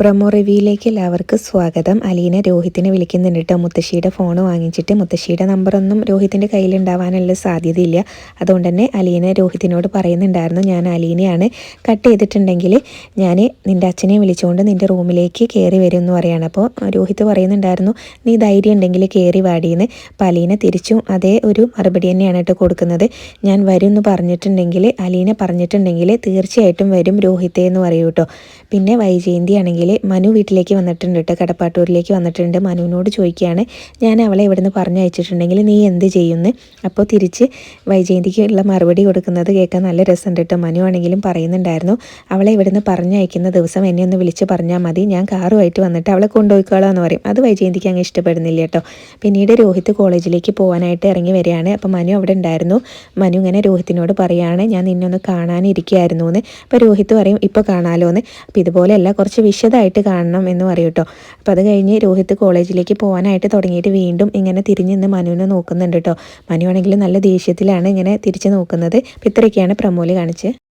Promo റിവ്യൂയിലേക്ക് എല്ലാവർക്കും സ്വാഗതം. അലീന രോഹിത്തിനെ വിളിക്കുന്നുണ്ട് കേട്ടോ മുത്തശ്ശിയുടെ ഫോൺ വാങ്ങിച്ചിട്ട് മുത്തശ്ശിയുടെ നമ്പറൊന്നും രോഹിത്തിന്റെ കയ്യിലുണ്ടാവാനുള്ള സാധ്യതയില്ല. അതുകൊണ്ട് തന്നെ അലീന രോഹിത്തിനോട് പറയുന്നുണ്ടായിരുന്നു ഞാൻ അലീനയാണ് കട്ട് ചെയ്തിട്ടുണ്ടെങ്കിൽ ഞാൻ നിന്റെ അച്ഛനെ വിളിച്ചുകൊണ്ട് നിന്റെ റൂമിലേക്ക് കയറി വരും എന്ന് പറയാണ്. അപ്പോൾ രോഹിത് പറയുന്നുണ്ടായിരുന്നു നീ ധൈര്യം ഉണ്ടെങ്കിൽ കയറി വാടിയെന്ന് അപ്പോൾ അലീന തിരിച്ചും അതേ ഒരു മറുപടി തന്നെയാണ് കേട്ടോ കൊടുക്കുന്നത്. ഞാൻ വരും എന്ന് പറഞ്ഞിട്ടുണ്ടെങ്കിൽ അലീന പറഞ്ഞിട്ടുണ്ടെങ്കിൽ തീർച്ചയായിട്ടും വരും രോഹിത്തേ എന്ന് പറയൂ കേട്ടോ പിന്നെ വൈജയന്തി ആണെങ്കിൽ മനു വീട്ടിലേക്ക് വന്നിട്ടുണ്ട് കേട്ടോ. കടപ്പാട്ടൂരിലേക്ക് വന്നിട്ടുണ്ട്. മനുവിനോട് ചോദിക്കുകയാണ് ഞാൻ അവളെ ഇവിടെ നിന്ന് പറഞ്ഞയച്ചിട്ടുണ്ടെങ്കിൽ നീ എന്ത് ചെയ്യുന്നു? അപ്പോൾ തിരിച്ച് വൈജയന്തിക്കുള്ള മറുപടി കൊടുക്കുന്നത് കേൾക്കാൻ നല്ല രസമുണ്ട് കേട്ടോ. മനു ആണെങ്കിലും പറയുന്നുണ്ടായിരുന്നു അവളെ ഇവിടെ നിന്ന് പറഞ്ഞയക്കുന്ന ദിവസം എന്നെ ഒന്ന് വിളിച്ച് പറഞ്ഞാൽ മതി. ഞാൻ കാറുമായിട്ട് വന്നിട്ട് അവളെ കൊണ്ടുപോയിക്കോളാം എന്ന് പറയും. അത് വൈജയന്തിക്ക് അങ്ങ് ഇഷ്ടപ്പെടുന്നില്ല കേട്ടോ. പിന്നീട് രോഹിത് കോളേജിലേക്ക് പോകാനായിട്ട് ഇറങ്ങി വരികയാണ്. അപ്പോൾ മനു അവിടെ ഉണ്ടായിരുന്നു. മനു ഇങ്ങനെ രോഹിത്തിനോട് പറയുകയാണ് ഞാൻ നിന്നൊന്ന് കാണാനിരിക്കുകയായിരുന്നു എന്ന്. അപ്പോൾ രോഹിത് പറയും ഇപ്പോൾ കാണാമല്ലോ എന്ന് അപ്പോൾ ഇതുപോലെയല്ല കുറച്ച് വിശദമായിട്ട് കാണണം എന്ന് പറയും കേട്ടോ അപ്പോൾ അത് കഴിഞ്ഞ് രോഹിത് കോളേജിലേക്ക് പോകാനായിട്ട് തുടങ്ങിയിട്ട് വീണ്ടും ഇങ്ങനെ തിരിഞ്ഞ് നിന്ന് മനുവിനെ നോക്കുന്നുണ്ട് കേട്ടോ മനു ആണെങ്കിൽ നല്ല ദേഷ്യത്തിലാണ് ഇങ്ങനെ തിരിച്ച് നോക്കുന്നത്. അപ്പോൾ ഇത്രയൊക്കെയാണ് പ്രമോൽ കാണിച്ച്